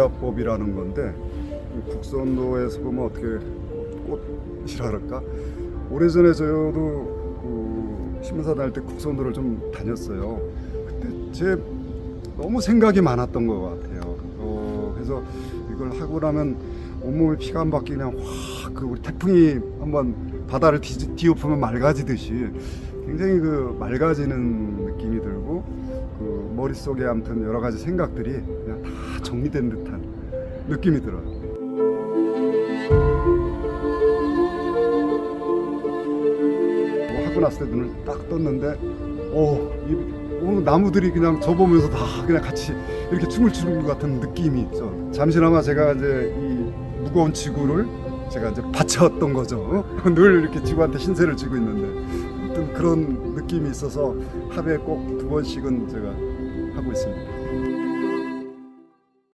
부자법이라는 건데 국선도에서 보면 어떻게 꽃- 꽃이라 그럴까? 오래전에 저도 그 신문사 다닐 때 국선도를 좀 다녔어요. 그때 제 너무 생각이 많았던 것 같아요. 어, 그래서 이걸 하고 나면 온몸에 피가 안 바뀌 그냥 확그 우리 태풍이 한번 바다를 뒤, 뒤엎으면 맑아지듯이 굉장히 그 맑아지는 느낌이 들고 그 머릿속에 아무튼 여러 가지 생각들이 그냥 다 정리된 듯한 느낌이 들어요. 뭐 하고 났을 때 눈을 딱 떴는데 오, 이, 오 나무들이 그냥 저 보면서 다 그냥 같이 이렇게 춤을 추는 것 같은 느낌이 있죠. 잠시나마 제가 이제 이 무거운 지구를 제가 이제 바쳤던 거죠. 늘 이렇게 지구한테 신세를 지고 있는데 아무튼 그런 느낌이 있어서 하루에 꼭 두 번씩은 제가 하고 있습니다.